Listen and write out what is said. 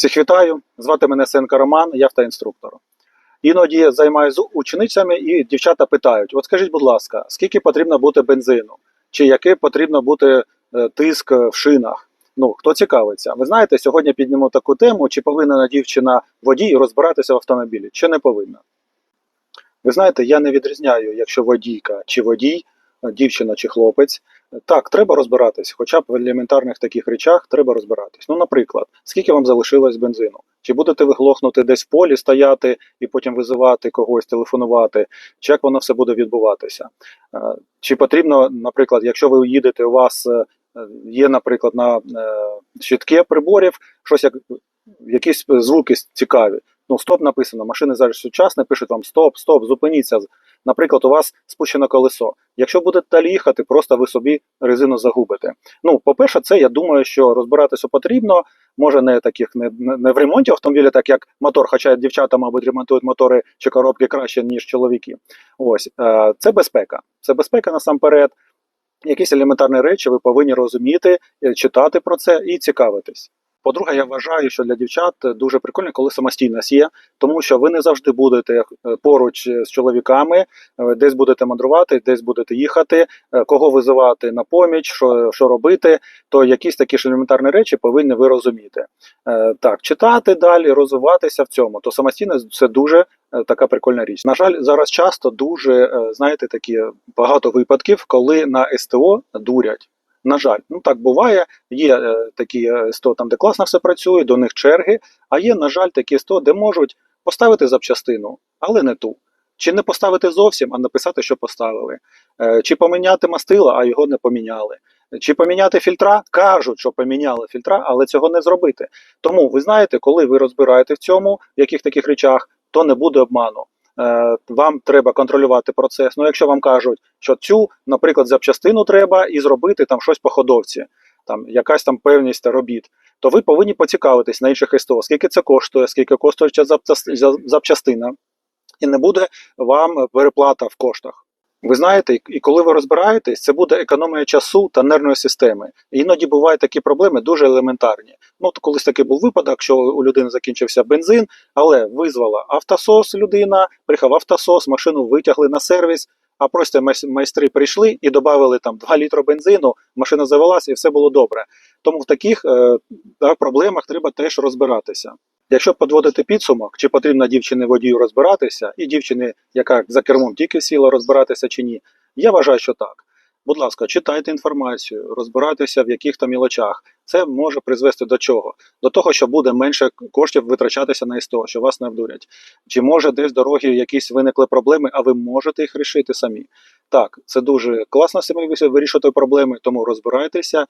Всіх вітаю, звати мене Сенка Роман, я автоінструктор. Іноді займаюся ученицями і дівчата питають: от скажіть, будь ласка, скільки потрібно бути бензину, чи який потрібно бути е, тиск в шинах? Ну, хто цікавиться? Ви знаєте, сьогодні піднімемо таку тему, чи повинна дівчина водій розбиратися в автомобілі, чи не повинна. Ви знаєте, я не відрізняю, якщо водійка чи водій, е, дівчина чи хлопець. Так, треба розбиратись, хоча б в елементарних таких речах треба розбиратись. Ну, наприклад, скільки вам залишилось бензину? Чи будете ви глохнути десь в полі стояти і потім визивати когось, телефонувати, чи як воно все буде відбуватися? Е, Чи потрібно, наприклад, якщо ви їдете, у вас е, є, наприклад, на е, щитке приборів щось як якісь звуки цікаві. Ну, стоп написано, машини зараз сучасні, пишуть вам стоп, стоп, зупиніться. Наприклад, у вас спущено колесо. Якщо будете далі їхати, просто ви собі резину загубите. Ну, по-перше, це я думаю, що розбиратися потрібно. Може, не таких не, не в ремонті автомобіля, так як мотор, хоча дівчата, мабуть, ремонтують мотори чи коробки краще, ніж чоловіки. Ось е, це безпека. Це безпека насамперед. Якісь елементарні речі ви повинні розуміти, е, читати про це і цікавитись. По-друге, я вважаю, що для дівчат дуже прикольно, коли самостійність є, тому що ви не завжди будете е, поруч з чоловіками, е, десь будете мандрувати, десь будете їхати, е, кого визивати на поміч, що, що робити, то якісь такі ж елементарні речі повинні ви розуміти. Е, Так, читати далі, розвиватися в цьому, то самостійність це дуже е, така прикольна річ. На жаль, зараз часто дуже е, знаєте такі багато випадків, коли на СТО дурять. На жаль, ну так буває. Є е, такі е, СТО, там, де класно все працює, до них черги. А є, на жаль, такі СТО, де можуть поставити запчастину, але не ту. Чи не поставити зовсім, а написати, що поставили. Е, Чи поміняти мастила, а його не поміняли. Чи поміняти фільтра? Кажуть, що поміняли фільтра, але цього не зробити. Тому ви знаєте, коли ви розбираєте в цьому, в яких таких речах, то не буде обману. Е, Вам треба контролювати процес. Ну, якщо вам кажуть, що цю, наприклад, запчастину треба і зробити там щось по ходовці, там якась там певність робіт, то ви повинні поцікавитись на інших СТО, скільки це коштує, скільки коштує запчастина, і не буде вам переплата в коштах. Ви знаєте, і- коли ви розбираєтесь, це буде економія часу та нервної системи. Іноді бувають такі проблеми дуже елементарні. Ну, то колись такий був випадок, що у людини закінчився бензин, але визвала автосос людина, приїхав автосос, машину витягли на сервіс, а просто майстри прийшли і додали там 2 літри бензину, машина завелася і все було добре. Тому в таких е, проблемах треба теж розбиратися. Якщо підводити підсумок, чи потрібно дівчині водію розбиратися, і дівчині, яка за кермом тільки сіла розбиратися чи ні, я вважаю, що так. Будь ласка, читайте інформацію, розбирайтеся в яких-то мілочах. Це може призвести до чого? До того, що буде менше коштів витрачатися на СТО, що вас не обдурять. Чи може десь дороги якісь виникли проблеми, а ви можете їх рішити самі? Так, це дуже класно самі вирішувати проблеми, тому розбирайтеся